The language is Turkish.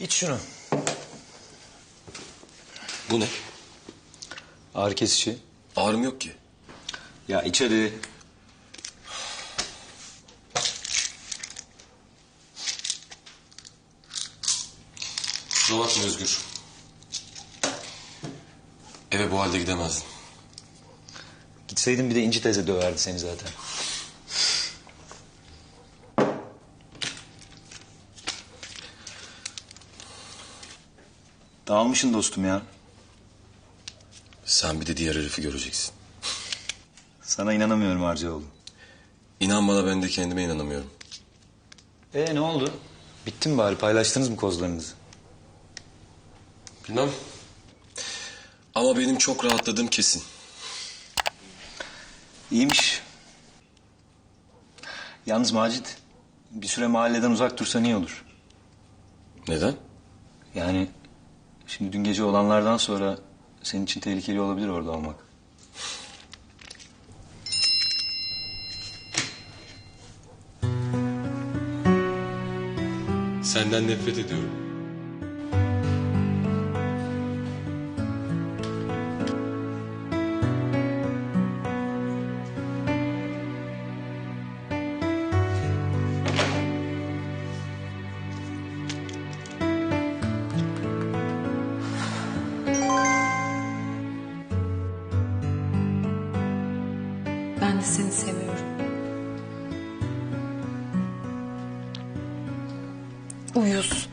İç şunu. Bu ne? Ağrı kesici. Ağrım yok ki. Ya iç hadi. Kusura bakma Özgür. Eve bu halde gidemezdin. Gitseydin bir de İnci teyze döverdi seni zaten. Dağılmışsın dostum ya. Sen bir de diğer herifi göreceksin. Sana inanamıyorum Harcaoğlu. İnan bana ben de kendime inanamıyorum. Ee ne oldu? Bitti mi bari paylaştınız mı kozlarınızı? Bilmem. Ama benim çok rahatladığım kesin. İyiymiş. Yalnız Macit bir süre mahalleden uzak dursan iyi olur. Neden? Yani şimdi dün gece olanlardan sonra senin için tehlikeli olabilir orada olmak. Senden nefret ediyorum. Seni seviyorum. Uyuz.